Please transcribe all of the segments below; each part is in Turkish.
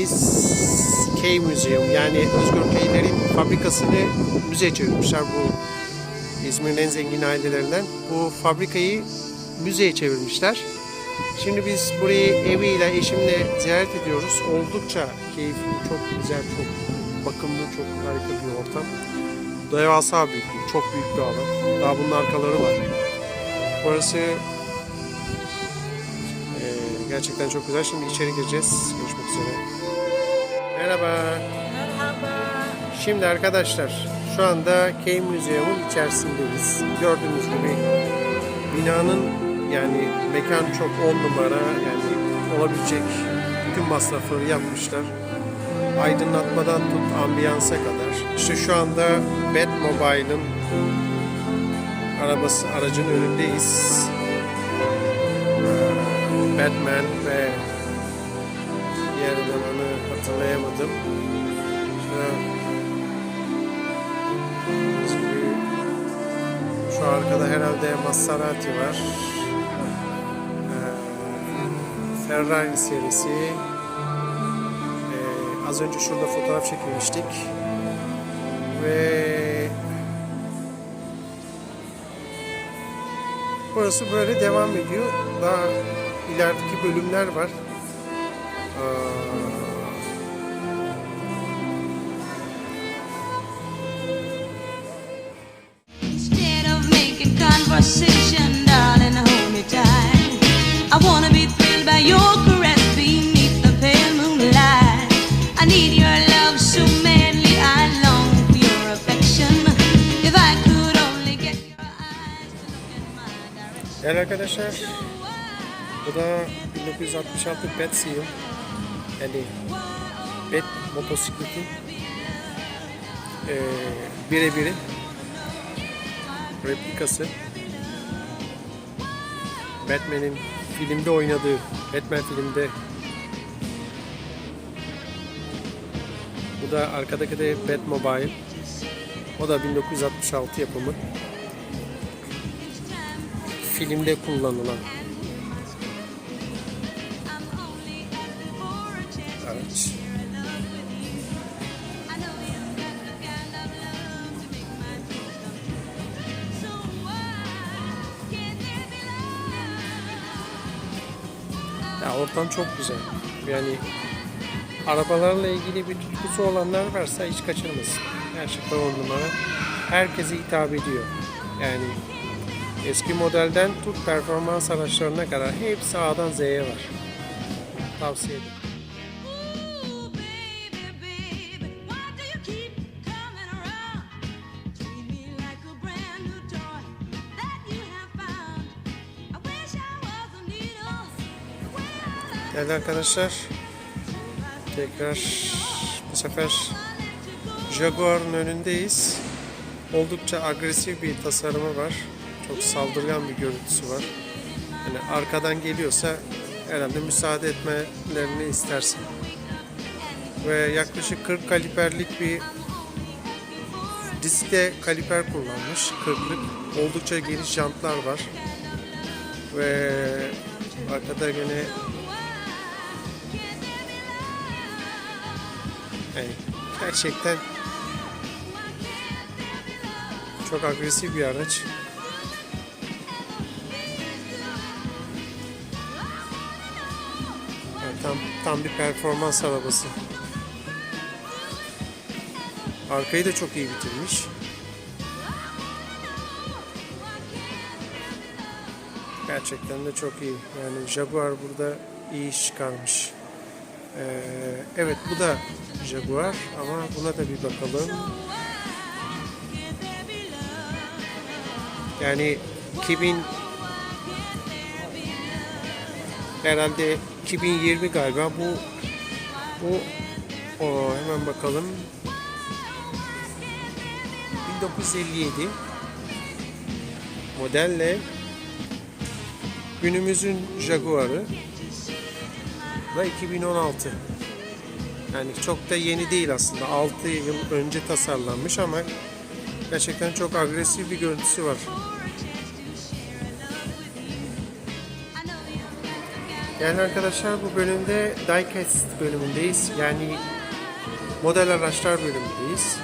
biz K Museum yani Özgür K'lerin fabrikasını müze çevirmişler bu İzmir'in en zengin ailelerinden. Bu fabrikayı müzeye çevirmişler. Şimdi biz burayı eviyle eşimle ziyaret ediyoruz. Oldukça keyifli, çok güzel, çok bakımlı, çok harika bir ortam. Devasa büyüklük, çok büyük bir alan. Daha bunun arkaları var. Burası eee, gerçekten çok güzel. Şimdi içeri gireceğiz. Üzere. Merhaba. Şimdi arkadaşlar şu anda Key Museum'un içerisindeyiz. Gördüğünüz gibi binanın yani mekan çok on numara yani olabilecek bütün masrafları yapmışlar. Aydınlatmadan tut ambiyansa kadar. İşte şu anda Batmobile'ın arabası aracın önündeyiz. Batman ve diğer elemanı hatırlayamadım. Şu, şu arkada herhalde Maserati var. Ee, Ferrari serisi. Ee, az önce şurada fotoğraf çekilmiştik. Ve Burası böyle devam ediyor. Daha ilerideki bölümler var. Aa, arkadaşlar, bu da 1966 Bat Seal. Yani Bat motosikleti. Ee, birebiri. Replikası. Batman'in filmde oynadığı Batman filmde. Bu da arkadaki de Batmobile. O da 1966 yapımı there be love? Ya ortam çok güzel. Yani arabalarla ilgili bir tutkusu olanlar varsa hiç kaçırmasın. Gerçekten on numara. Herkese hitap ediyor. Yani eski modelden tut performans araçlarına kadar hepsi A'dan Z'ye var. Tavsiye ederim. Değerli arkadaşlar tekrar bu sefer Jaguar'ın önündeyiz. Oldukça agresif bir tasarımı var. Çok saldırgan bir görüntüsü var. Yani arkadan geliyorsa herhalde müsaade etmelerini istersin. Ve yaklaşık 40 kaliperlik bir diskte kaliper kullanmış. 40'lık. Oldukça geniş jantlar var. Ve arkada gene Yani gerçekten çok agresif bir araç. Tam bir performans arabası. Arkayı da çok iyi bitirmiş. Gerçekten de çok iyi. Yani Jaguar burada iyi iş çıkarmış. Ee, evet bu da Jaguar ama buna da bir bakalım. Yani 2000 herhalde 2020 galiba bu bu o hemen bakalım 1957 modelle günümüzün Jaguar'ı da 2016. Yani çok da yeni değil aslında. 6 yıl önce tasarlanmış ama gerçekten çok agresif bir görüntüsü var. Değerli arkadaşlar bu bölümde diecast bölümündeyiz. Yani model araçlar bölümündeyiz.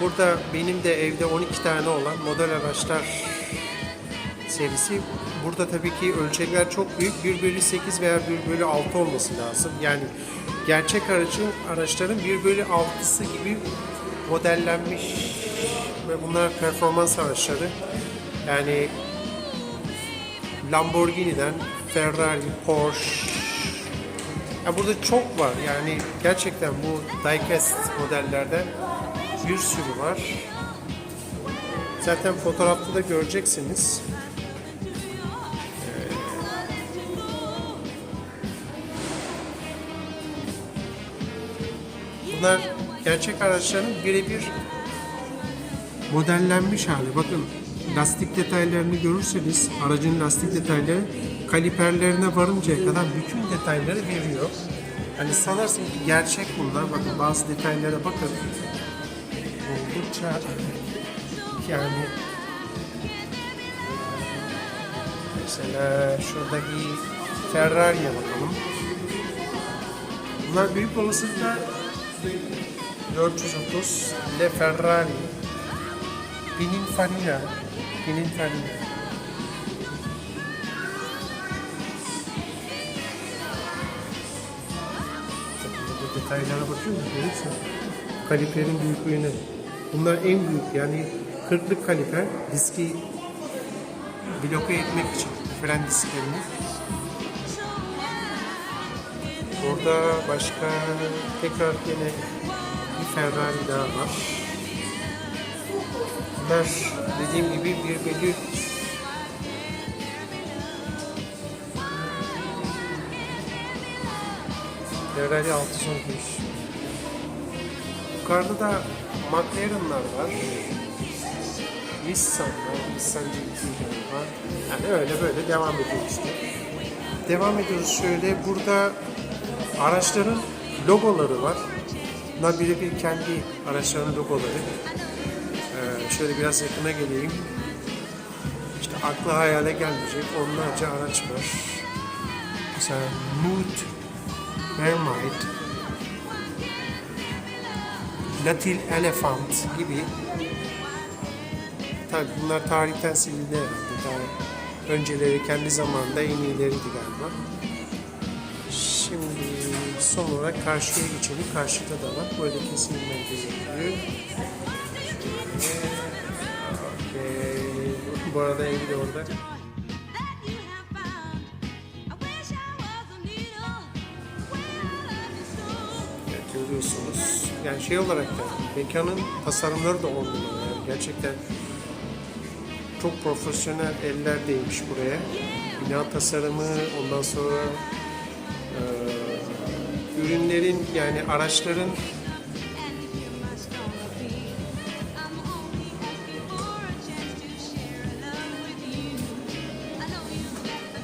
Burada benim de evde 12 tane olan model araçlar serisi. Burada tabii ki ölçekler çok büyük. 1 bölü 8 veya 1 bölü 6 olması lazım. Yani gerçek aracın araçların 1 bölü 6'sı gibi modellenmiş ve bunlar performans araçları. Yani Lamborghini'den Ferrari, Porsche. Ya burada çok var. Yani gerçekten bu diecast modellerden bir sürü var. Zaten fotoğrafta da göreceksiniz. Ee, Bunlar gerçek araçların birebir modellenmiş hali. Bakın lastik detaylarını görürseniz aracın lastik detayları kaliperlerine varıncaya kadar bütün detayları veriyor. Hani sanarsın ki gerçek bunlar. Bakın bazı detaylara bakın. Oldukça yani mesela şuradaki Ferrari'ye bakalım. Bunlar büyük olasılıkla 430 Le Ferrari Pininfarina Pininfarina detaylara bakıyor musun? Görüyorsun. Kaliperin büyüklüğüne. Bunlar en büyük yani 40'lık kaliper diski bloke etmek için fren disklerini. Burada başka tekrar yine bir Ferrari daha var. Bunlar dediğim gibi bir bölü Ferrari 615. Yukarıda da McLaren'lar var. Nissan var. Nissan GT var. Yani öyle böyle devam ediyor işte. Devam ediyoruz şöyle. Burada araçların logoları var. Bunlar birebir kendi araçlarının logoları. Ee, şöyle biraz yakına geleyim. İşte akla hayale gelmeyecek onlarca araç var. Mesela Mood, Mermaid, Latil Elephant gibi. Tabii bunlar tarihten silindi herhalde. Daha önceleri kendi zamanında en iyileriydi galiba. Şimdi son olarak karşıya geçelim. Karşıda da var. Böyle kesilmen gerekiyor. Okey. Bu arada Evi de orada. Yani şey olarak da mekanın tasarımları da on. Yani gerçekten çok profesyonel eller değmiş buraya. Bina tasarımı, ondan sonra eee, ürünlerin yani araçların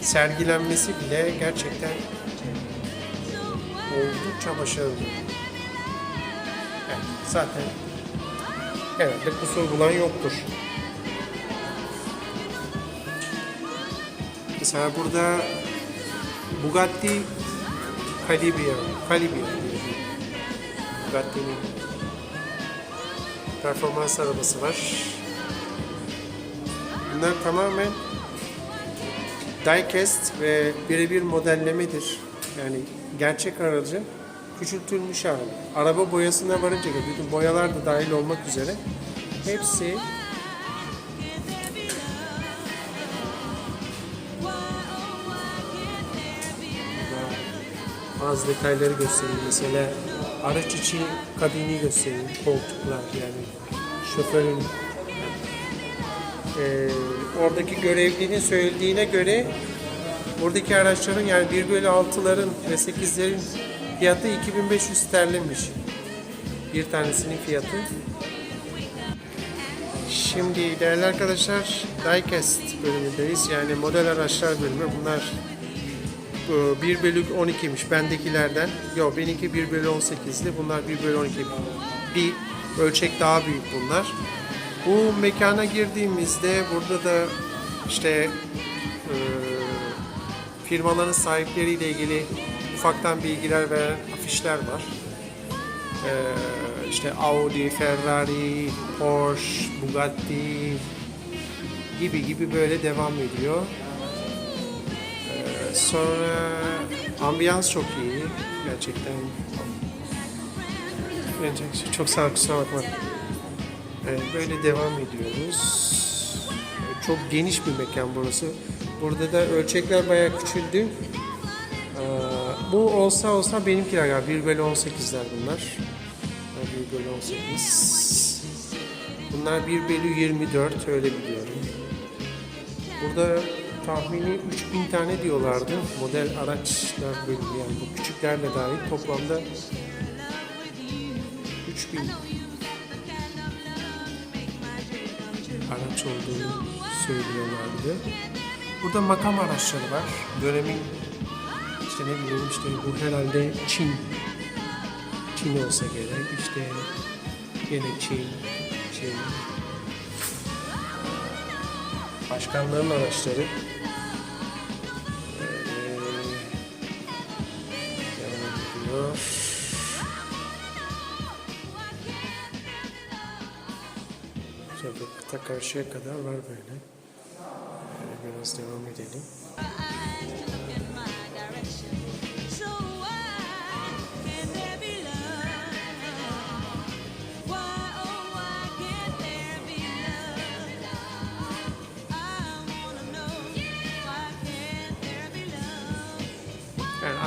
sergilenmesi bile gerçekten oldukça başarılı. Zaten herhalde kusur bulan yoktur. Mesela burada Bugatti diye bir Bugatti'nin performans arabası var. Bunlar tamamen diecast ve birebir modellemedir. Yani gerçek aracın küçültülmüş hali. Araba boyasına varınca kadar bütün boyalar da dahil olmak üzere hepsi bazı detayları göstereyim. Mesela araç içi kabini göstereyim. Koltuklar yani şoförün eee, oradaki görevlinin söylediğine göre buradaki araçların yani 1 bölü 6'ların ve 8'lerin fiyatı 2500 sterlinmiş. Bir tanesinin fiyatı. Şimdi değerli arkadaşlar Diecast bölümündeyiz. Yani model araçlar bölümü. Bunlar e, 1 bölü 12'ymiş bendekilerden. Yok benimki 1 bölü 18'di. Bunlar 1 bölü 12. Bir ölçek daha büyük bunlar. Bu mekana girdiğimizde burada da işte e, firmaların sahipleriyle ilgili ufaktan bilgiler veren afişler var. Ee, işte Audi, Ferrari, Porsche, Bugatti gibi gibi böyle devam ediyor. Ee, sonra ambiyans çok iyi gerçekten. Bence çok sağ ol, kusura bakma. Ee, böyle devam ediyoruz. Ee, Çok geniş bir mekan burası. Burada da ölçekler bayağı küçüldü. Bu olsa olsa benimkiler ya 1 bölü 18'ler bunlar. Ha, 1 bölü 18. Bunlar 1 bölü 24 öyle biliyorum. Burada tahmini 3000 tane diyorlardı. Model araçlar bölümü yani bu küçüklerle dahil toplamda 3000 araç olduğunu söylüyorlardı. Burada makam araçları var. Dönemin işte ne bileyim işte bu herhalde Çin. Çin olsa gerek. İşte yine Çin. Çin. Başkanların araçları. Şöyle ta karşıya kadar var böyle. Böyle biraz devam edelim.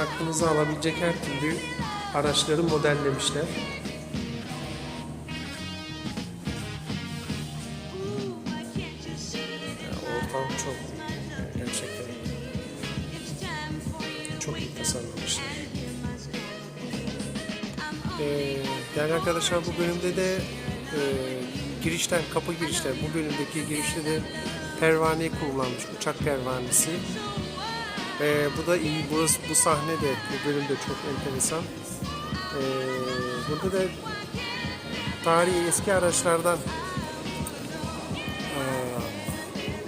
Aklınıza alabilecek her türlü araçları modellemişler. Ortam çok gerçekten çok iyi tasarlamışlar. Ee, değerli arkadaşlar bu bölümde de e, girişten kapı girişler bu bölümdeki girişte de pervane kullanmış uçak pervanesi. Ee, bu da iyi. Burası bu sahne de bu bölümde çok enteresan. Ee, burada da tarihi eski araçlardan e,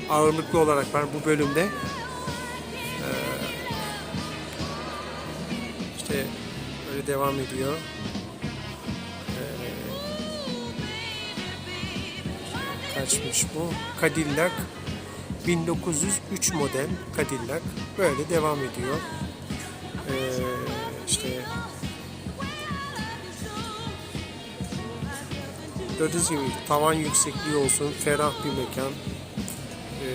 ağırlıklı olarak var bu bölümde. Ee, işte böyle devam ediyor. kaçmış bu? Cadillac 1903 model Cadillac böyle devam ediyor. Ee, işte gördüğünüz gibi tavan yüksekliği olsun, ferah bir mekan. Ee,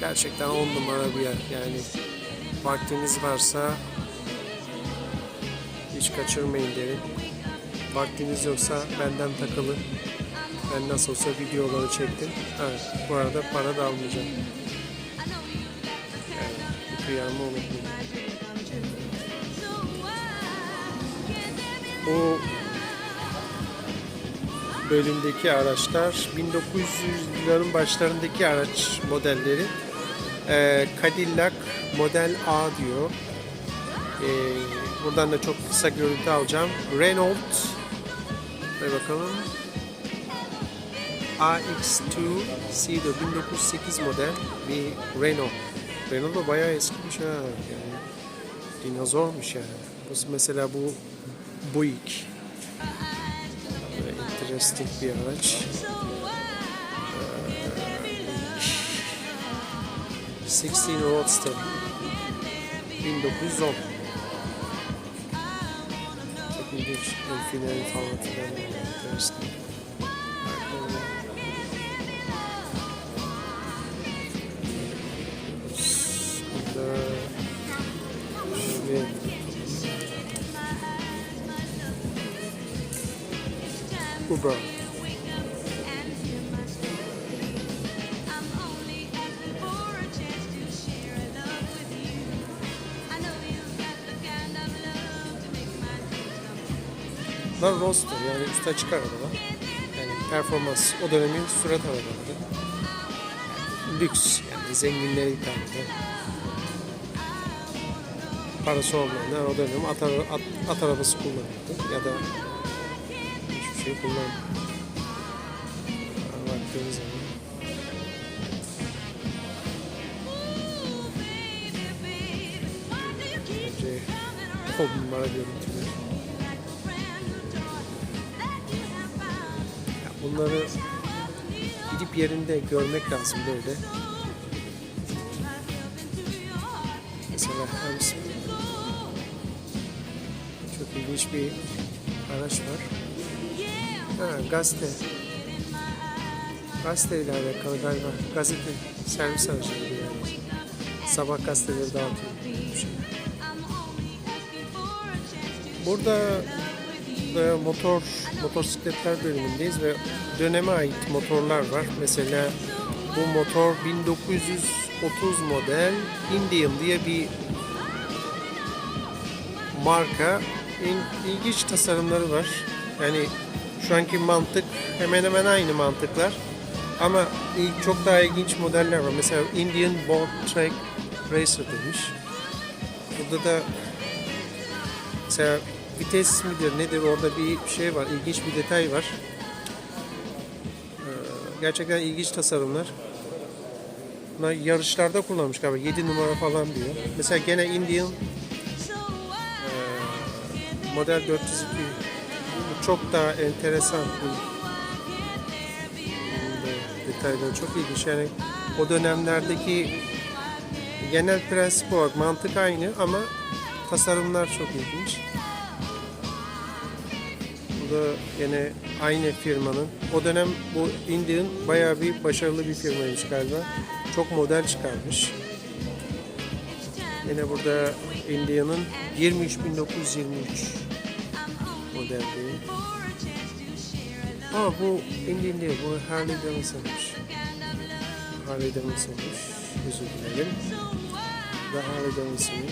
gerçekten on numara bir yer. Yani vaktiniz varsa hiç kaçırmayın derim. Vaktiniz yoksa benden takılın. Ben nasıl olsa videoları çektim. Evet, bu arada para da almayacağım. Yani bu kıyamı unutmayın. Bu bölümdeki araçlar 1900'lerin başlarındaki araç modelleri. Ee, Cadillac Model A diyor. Ee, buradan da çok kısa görüntü alacağım. Renault Ve bakalım. AX2 Cedo 1908 model bir Renault. Renault da bayağı eskimiş ha. Yani dinozormuş yani. Bu mesela bu Buick. Böyle interesting bir araç. Ee, 16 Roadster 1910 Çok ilginç. El feneri falan filan. Interesting. Uber. Bunlar roadster yani üstü açık arabalar. Yani performans o dönemin sürat arabaları. Lüks yani zenginlere hitap eden. Parası olmayanlar o dönem at, at, at arabası kullanıyordu ya da şey kullan. Baktığınız zaman. Şey, hobim var görüntüler. Bunları gidip yerinde görmek lazım böyle. Mesela Hams'ın çok ilginç bir araç var. Ha, gazete. Gazeteyle alakalı galiba. Gazete servis aracı gibi yani. Sabah gazeteleri dağıtıyor. Burada e, motor motosikletler bölümündeyiz ve döneme ait motorlar var. Mesela bu motor 1930 model Indian diye bir marka. İl- ilginç tasarımları var. Yani şu anki mantık hemen hemen aynı mantıklar. Ama çok daha ilginç modeller var. Mesela Indian Board Track Racer demiş. Burada da mesela vites midir nedir orada bir şey var. ilginç bir detay var. Ee, gerçekten ilginç tasarımlar. Bunlar yarışlarda kullanmış galiba. 7 numara falan diyor. Mesela gene Indian e, model 402 bu çok daha enteresan detaylar çok ilginç yani o dönemlerdeki genel prensip olarak mantık aynı ama tasarımlar çok ilginç. Bu da yine aynı firmanın. O dönem bu Indian bayağı bir başarılı bir firmaymış galiba. Çok model çıkarmış. Yine burada Indian'ın 23923 değil. Aa bu Indian değil, bu Harley Davidson'mış. Harley Davidson'mış. Özür dilerim. Da Harley Davidson'ın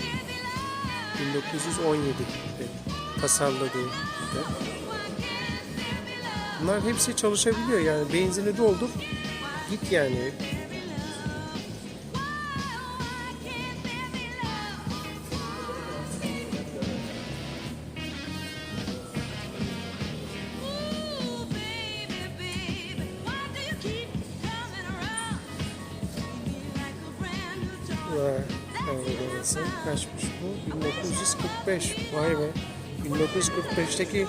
1917'de tasarladığı model. Bunlar hepsi çalışabiliyor yani benzini doldur git yani. Harley Davidson kaçmış bu? 1945. Vay be. 1945'teki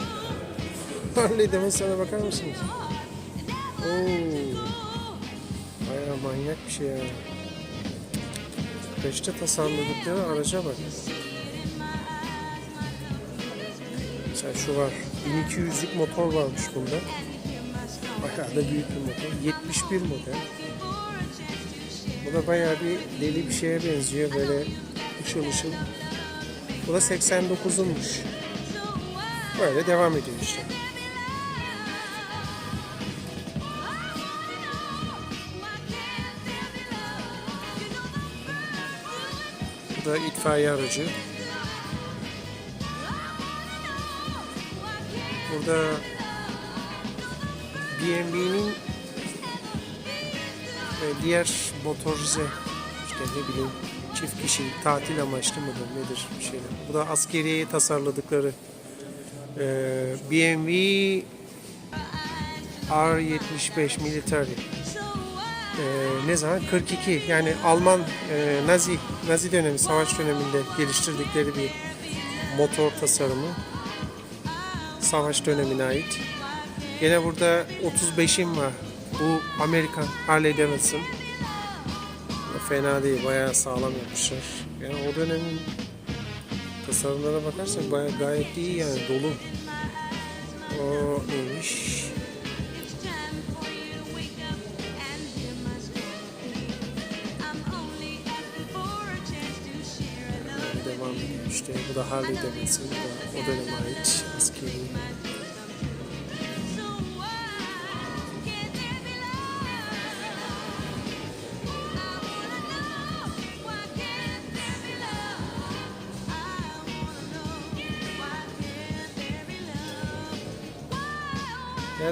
Harley Davidson'a bakar mısınız? Oo. Bayağı manyak bir şey ya. 45'te tasarladıkları araca bak. Mesela şu var. 1200'lük motor varmış bunda. Bayağı da büyük bir motor. 71 model. Bu da bayağı bir deli bir şeye benziyor böyle ışıl ışıl. Bu da 89'unmuş. Böyle devam ediyor işte. Bu da itfaiye aracı. Burada BMW'nin e, diğer motorize işte ne bileyim çift kişi tatil amaçlı mıdır nedir bir şeyler. Bu da askeriye tasarladıkları e, BMW R75 military. E, ne zaman? 42 yani Alman e, Nazi Nazi dönemi savaş döneminde geliştirdikleri bir motor tasarımı. Savaş dönemine ait. Gene burada 35'im var. Bu Amerikan Harley Davidson. Fena değil, bayağı sağlam yapmışlar. Yani o dönemin tasarımlara bakarsak bayağı gayet iyi yani dolu. O neymiş? Devam işte. Bu da Harley Davidson. Bu o döneme ait askeri.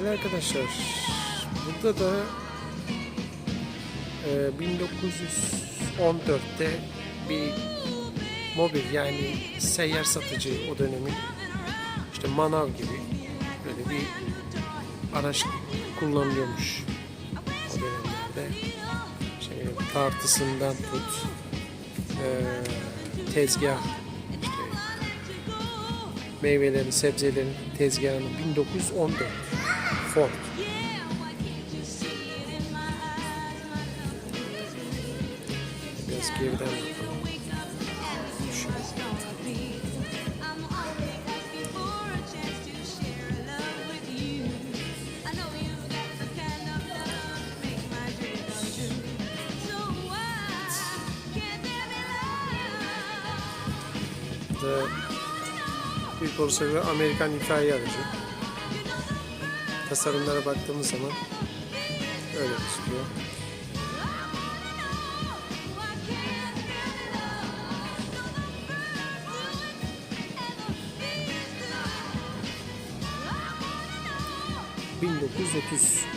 Değerli arkadaşlar, burada da e, 1914'te bir mobil yani seyyar satıcı o dönemin işte manav gibi böyle bir araç kullanılıyormuş o dönemlerde. Şey, tartısından tut, e, tezgah, işte meyvelerin, sebzelerin tezgahının 1914 Ford. Biraz geriden bir Corsa Amerikan hikaye aracı tasarımlara baktığımız zaman öyle gözüküyor. ...1930